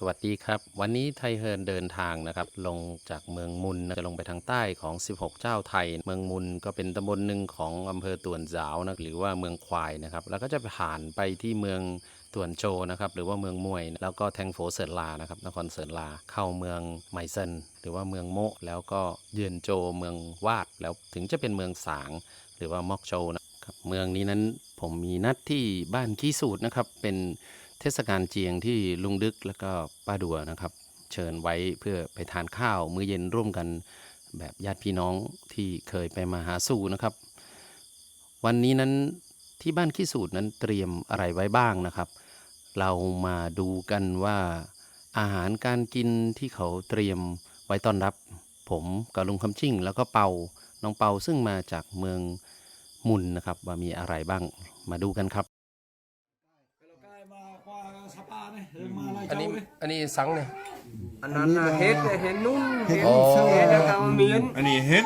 สวัสดีครับ วันนี้ไทยเฮิร์นเดินทางนะครับ ลงจากเมืองมุนจะลงไปทางใต้ของ 16 เจ้าไทย เมืองมุนก็เป็นตำบลหนึ่งของอำเภอตวนสาวนะหรือว่าเมืองควายนะครับ แล้วก็จะผ่านไปที่เมืองตวนโจนะครับ หรือว่าเมืองมวย แล้วก็แทงโฟเซินลานะครับนครเซินลาเข้าเมืองไมเซนหรือว่าเมืองโมะแล้วก็เยือนโจเมืองวาดแล้วถึงจะเป็นเมืองสาง หรือว่ามอกโจนะครับเมืองนี้นั้นผมมีนัดที่บ้านขี้สูตรนะครับเป็น เทศกาลเจียงที่ลุงดึกแล้วก็ป้าดัวนะครับ เชิญไว้เพื่อไปทานข้าวมื้อเย็นร่วมกันแบบญาติพี่น้องที่เคยไปมาหาสู่นะครับ วันนี้นั้นที่บ้านขี้สูตรนั้นเตรียมอะไรไว้บ้างนะครับ เรามาดูกันว่าอาหารการกินที่เขาเตรียมไว้ต้อนรับ ผมกับลุงคำจิ้งแล้วก็เปาน้องเปาซึ่งมาจากเมืองมุนนะครับ ว่ามีอะไรบ้างมาดูกันครับ อันเจ้านี้เลยอันนี้สังเนี่ยอันนั้นน่ะเฮ็ดเห็นนุ่นเห็นอ๋อเฮ็ดแล้วก็มาเมียนอันนี้เฮ็ด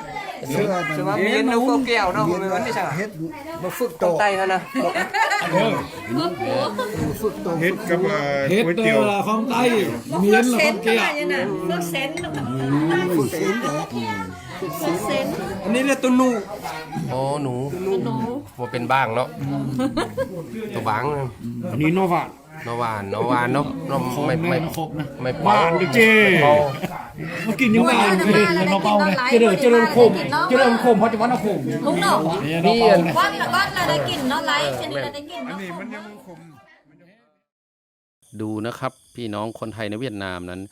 เสือเสือว่าเมียนแล้วก็แก้วเนาะมันมันได้สั่งเฮ็ดมาฝึกตรงไตเขานะเฮ็ดกับเอ่อเฮ็ดก๋วยเตอเตี๋ยวร์ของไต้เมียนละของเกียเลือกเซนต์ฝึกเส้นเหรอเลือกเซนต์อันนี้เรียกตัวนูอ๋อหนูหนูว่าเป็นบ้างเนาะตัวบางนะอันนี้โนวา เนาะหวานเนาะหวานเนาะเนาะไม่ไม่ครบนะไม่บ้านดิเจเปามากินยังไงเลยเลยน้องเปาเนี่ยเจริญเจริญโคมเจริญโคมเพราะจะว่าน้องโคมลุงเนาะนี่น้องเปาเนี่ยวันละก้อนละได้กินเนาะไลฟ์อันนี้ละได้กินอันเนาะนี้มันยังคมดูนะครับพี่น้องคนไทยในเวียดนามนั้น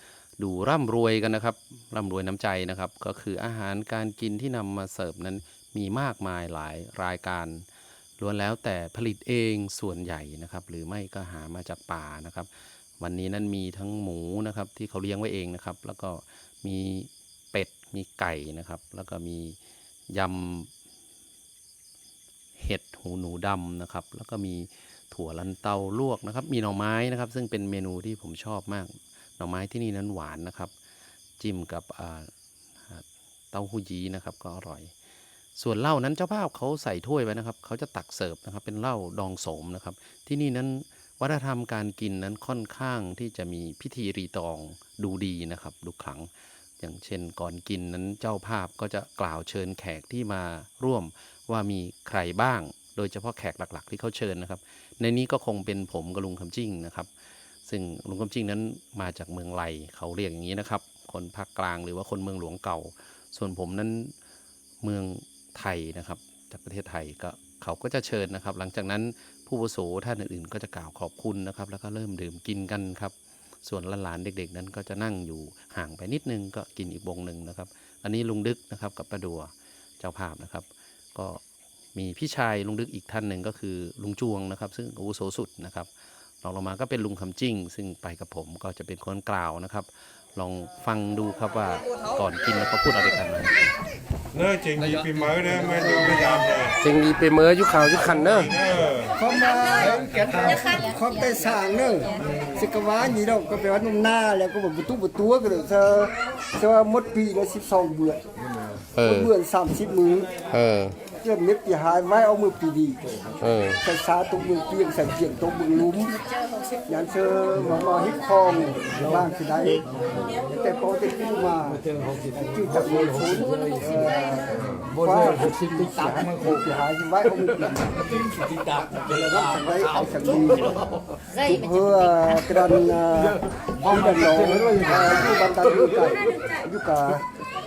ดูร่ำรวยกันนะครับร่ำรวยน้ำใจนะครับ ก็คืออาหารการกินที่นำมาเสิร์ฟนั้นมีมากมายหลายรายการ ล้วนแล้วแต่ผลิตเองส่วนใหญ่นะครับ หรือไม่ก็หามาจากป่านะครับ วันนี้นั้นมีทั้งหมูนะครับที่เขาเลี้ยงไว้เองนะครับ แล้วก็มีเป็ดมีไก่นะครับ แล้วก็มียำเห็ดหูหนูดำนะครับ แล้วก็มีถั่วลันเตาลวกนะครับ มีหน่อไม้นะครับ ซึ่งเป็นเมนูที่ผมชอบมาก หน่อไม้ที่นี่นั้นหวานนะครับ จิ้มกับเต้าหู้ยี้นะครับ ก็อร่อย ส่วนเหล้านั้นเจ้าภาพเขาใส่ถ้วยไว้นะครับ เขาจะตักเสิร์ฟนะครับ เป็นเหล้าดองโสมนะครับ ที่นี่นั้นวัฒนธรรมการกินนั้นค่อนข้างที่จะมีพิธีรีตองดูดีนะครับ ดูขลัง อย่างเช่นก่อนกินนั้นเจ้าภาพก็จะกล่าวเชิญแขกที่มาร่วมว่ามีใครบ้าง โดยเฉพาะแขกหลัก ๆ ที่เขาเชิญนะครับ ในนี้ก็คงเป็นผมกับลุงคำจิ้งนะครับ ซึ่งลุงคำจิ้งนั้นมาจากเมืองไลเขาเรียกอย่างนี้นะครับ คนภาคกลางหรือว่าคนเมืองหลวงเก่า ส่วนผมนั้นเมือง ไทยนะครับ จากประเทศไทยก็เขาก็จะเชิญนะครับ หลังจากนั้นผู้วุโสท่านอื่นๆ ก็จะกล่าวขอบคุณนะครับ แล้วก็เริ่มดื่มกินกันครับ ส่วนหลานๆเด็กๆ นั้นก็จะนั่งอยู่ห่างไปนิดนึงก็กินอีกวงหนึ่งนะครับ อันนี้ลุงดึกนะครับกับป้าดัวเจ้าภาพนะครับ ก็มีพี่ชายลุงดึกอีกท่านหนึ่งก็คือลุงจวงนะครับ ซึ่งอาวุโสสุดนะครับรองลงมาก็เป็นลุงคำจิ้ง ซึ่งไปกับผมก็จะเป็นคนกล่าวนะครับ ลองฟังดูครับว่าก่อนกินแล้วเขาพูดอะไรกันนะเน้อจริงดีปีมื้อนะมาดูพยายามเลยเจงดีไปเมื่อยุคข่าวยุคคันเนอะเออเขามาแกเขาไปสร้างเนอะสิกวานี่เราก็ไปว่านุ่มหน้าแล้วก็บอกบุตุบุตัวก็เลยเธอเธอหมดปีละ12เบือนเออเบือน30มื้อเออ เริ่มเม็ดปีหายไว้เอามือปีดีเออใส่สาตกมือเปียงใส่เปียงตกมือลุ้มอย่างเธอมามาฮิปคองบ้างสิได้แต่พอจะขึ้นมาชื่อจากมือคุณเอ่อว่าสิติดตักมือโคปีหายไว้เอามือปีติดตักเวลาไว้เอาสักดีเพื่อกระดันที่ดันหนองอยู่บันดันอยู่ไก่อยู่กับไทยลานอ๋อกับ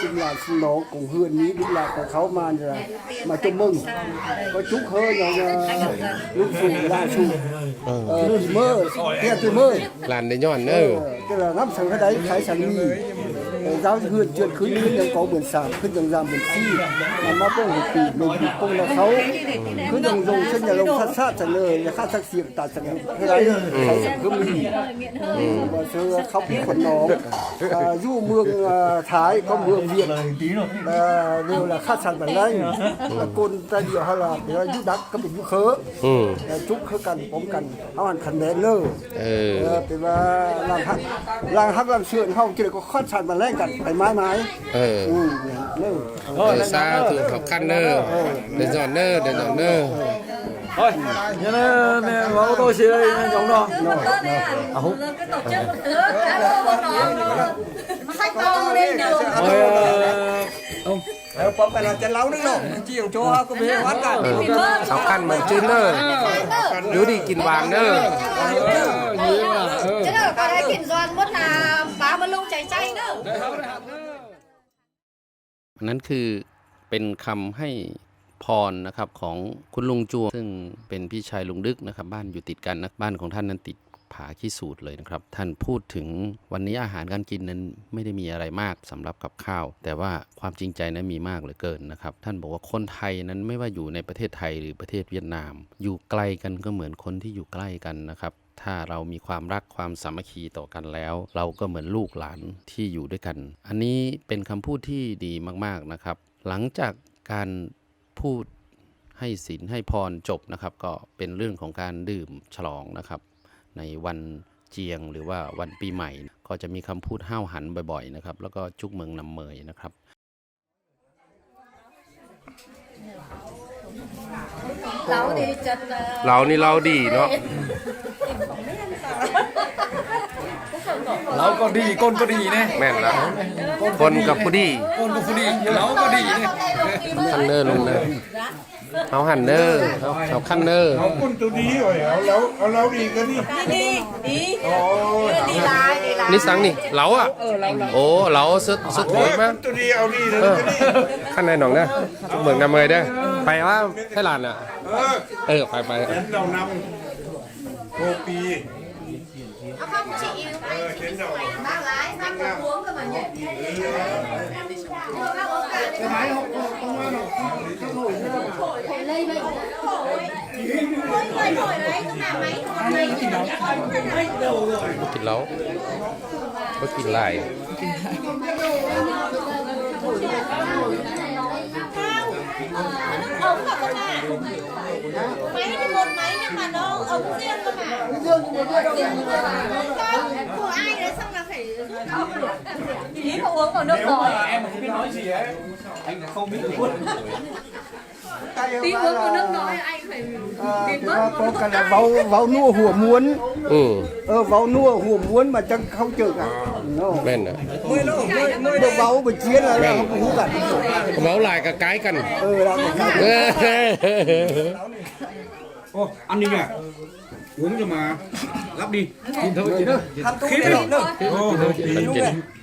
ผมตรงว่าบนได้ปันเป้าผมมีสัตว์ว่าตีกับเวลาหัวจืดข้าสันมาแล่งกันมันนี่เรากำลังจะสิ่งหลานสิ่งหนองของเฮือนนี้ลูกหลานของเขามาเนี่ยมาจมมึงก็จุกเฮยอย่างลูกสูงล่าสูงเออปีเมอร์เทียบปีเมอร์หลานได้ย้อนเนเออะอก็ là ngắm sang cái đấy khái sang mi giáo huyền chuyện khứ khứ ยัง có biển sạp khứ ยัง giam biển phi mà mà bông hụt tì mình bị bông là xấu khứ ยัง dùng chân nhà lông sát sát chẳng lời nhà khác sát xiềng tạt chẳng thế đấy xấu chẳng cứ mình và sơ khóc quần nó À, du mương à, thái có mương việt à, đều là khác sản bản lãnh là côn ta địa hay là để du đắc có bị du khớ อืม à, chúc khớ cần bóng cần áo hẳn khẩn nén lơ เออ Ờ, thì mà làm hắc làm hắc làm sườn không kia có khoát sản mà lên cả phải mái mái เออ ừ nêu เออซาถูกขับขั้นเนอร์เดินจอนเนอร์เดินจอนเนอร์ thôi nhớ nè nè vào ô tô xe đây nè giống đó à hút cái tổ chức một thứ cá lô con nó khách to lên đường thôi ờ, ông Ờ, bấm cái là chân lâu nữa đâu chiều cho có bé quán cả เออขับขั้นเหมือนจืนเนอร์ดูดิกินหวานเนอร์ chứ đâu có đấy kìm doan mất là อันนั้นคือเป็นคำให้พรนะครับของคุณลุงจวงซึ่งเป็นพี่ชายลุงดึกนะครับ บ้านอยู่ติดกันนะบ้านของท่านนั้นติดผาขี้สูตรเลยนะครับ ท่านพูดถึงวันนี้อาหารการกินนั้นไม่ได้มีอะไรมากสำหรับกับข้าว แต่ว่าความจริงใจนั้นมีมากเหลือเกินนะครับ ท่านบอกว่าคนไทยนั้นไม่ว่าอยู่ในประเทศไทยหรือประเทศเวียดนาม อยู่ไกลกันก็เหมือนคนที่อยู่ใกล้กันนะครับ ถ้าเรามีความรักความสามัคคีต่อกันแล้ว เราก็เหมือนลูกหลานที่อยู่ด้วยกัน อันนี้เป็นคำพูดที่ดีมากๆนะครับ หลังจากการพูดให้ศีลให้พรจบนะครับ ก็เป็นเรื่องของการดื่มฉลองนะครับ ในวันเจียงหรือว่าวันปีใหม่ ก็จะมีคำพูดห้าวหันบ่อยๆนะครับ แล้วก็จุกเมืองนำเมยนะครับ lão đi chân เรานี่เราดีเนาะ lão có đi con có đi nè แม่นละคนกับผู้ดี con có phụ đi lão có đi nè ขั้นเนอร์ลงเนอร์เอาหันเนอร์เอาเอาขั้นเนอร์เอาคนตัวดีหน่อยเอาแล้วเอาแล้วดีกันนี่ đi đi đi lại đi lại นี่สังนี่เหลาอะโอ้เหลาสุดสุดโหโอ้ดยมากคนตัวดีเอาดีเลยเออกันนี่ขั้นในหนองเด้อจุกเมืองนำเมยเด้อ ไปว่าให้หลานอะ เออเออ ไปไปเห็นเรานำโกปี không chị เออเห็นเรา bác lái bác có uống cơ mà nhỉ bác uống cả đi thổi lây vậy thổi thổi đấy lúc nào máy thổi lây กินเหล้าก็กินหลา máy thì một máy nhưng mà nó ống riêng cơ mà riêng cơ mà của ai đấy xong là phải ý không uống vào nước rồi em mà không biết. Nói gì ấy anh là không biết luôn tí uống vào nước nói anh phải à, tìm thì bớt mà có cả là váu váu nua hùa muốn อืม ờ váu nua hùa muốn mà chẳng không chừng à nó แม่นอะ được váu bị chiến là là không hú cả เมาหลายกับไกด์กัน ờ là một cái เออ ô ăn đi nhỉ uống cho mà lắp đi nhìn thôi chị đó khí lắm đâu โอ้โกปี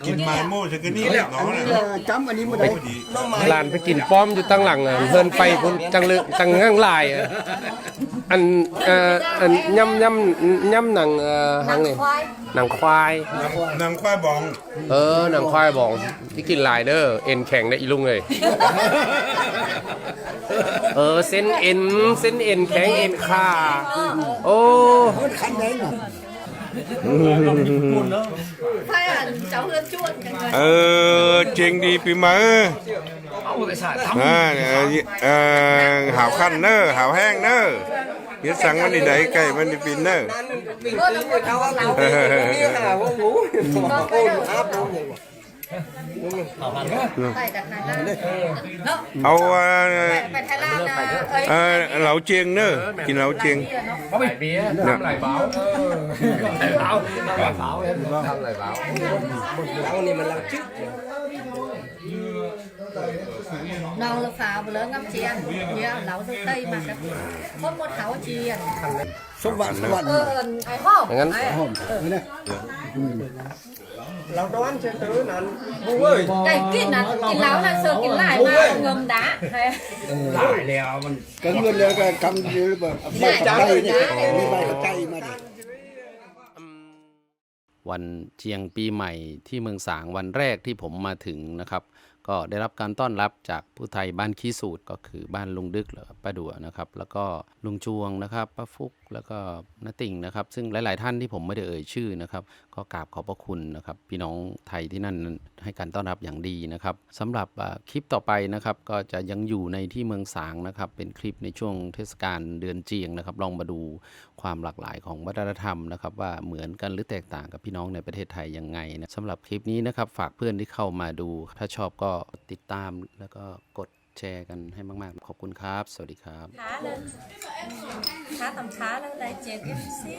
กินไม้โม่จะกันนี่แหละเนาะ Anh là chấm anh đi mà đấy หลานไปกินป้อมอยู่ตั้งหลังอะเพิ่นไปพุ่นจังเลยจังงั่งลายอะ อันเอ่ออันย่ำย่ำย่ำหนังเอ่อหางนี่ khoai หนังควาย นางควายบอง เออหนังควายบอกที่กินหลายเด้อเอ็นแข็งได้อีลุงเลยเออเส้นเอ็นเส้นเอ็นแข็งเอ็นขาโอ้ khánh đấy mà khoai là cháu hương chuột cả người เออ เจงดีปีใหม่ หเออเออหาวขั้นเนอหาวแห้งเนอยึดสังมันดีไดไก่มันดีปินเนอ นั่นปิ่งปิ้งไปเขาว่าเราเป็นนี่หาว่าหมูสองคนอาบน้ำอย่างไปจากไทยล่างเนาะเอาเอ่อไปไทยล่างนะเอเอ่ยอเหลาเจียงเนอกินเหลาเจียง Có bị bía, làm lại báo. Lại báo, làm lại báo em. Làm lại báo. เราเนี่ยมันเบาจิ๊ก lão dâu tây mà cái không một tháo chiên số vạn số vạn ờ ai không อย่างนั้น hòm đây này lão đoán chơi tứ là bu ơi cái kín là kín lão là sờ kín lại mà ngầm đá này lại lèo mình cái người là cái cầm như là bay cầm tay này như bay cầm tay mà để วันเจียงปีใหม่ที่เมืองสางวันแรกที่ผมมาถึงนะครับ ก็ได้รับการต้อนรับจากผู้ไทยบ้านขี้สูตรก็คือบ้านลุงดึกหรือป้าดัวนะครับ แล้วก็ลุงจวงนะครับป้าฟุกแล้วก็น้าติ่งนะครับ ซึ่งหลาย ๆ ท่านที่ผมไม่ได้เอ่ยชื่อนะครับ ก็กราบขอบพระคุณนะครับ พี่น้องไทยที่นั่นให้การต้อนรับอย่างดีนะครับสำหรับคลิปต่อไปนะครับ ก็จะยังอยู่ในที่เมืองสางนะครับ เป็นคลิปในช่วงเทศกาลเดือนเจียงนะครับ ลองมาดูความหลากหลายของวัฒนธรรมนะครับ ว่าเหมือนกันหรือแตกต่างกับพี่น้องในประเทศไทยยังไงนะสำหรับคลิปนี้นะครับ ฝากเพื่อนที่เข้ามาดู ถ้าชอบก็ติดตามแล้วก็กดแชร์กันให้มาก ๆ ขอบคุณครับ สวัสดีครับ khá lên khá tầm khá lên đây chè cái xí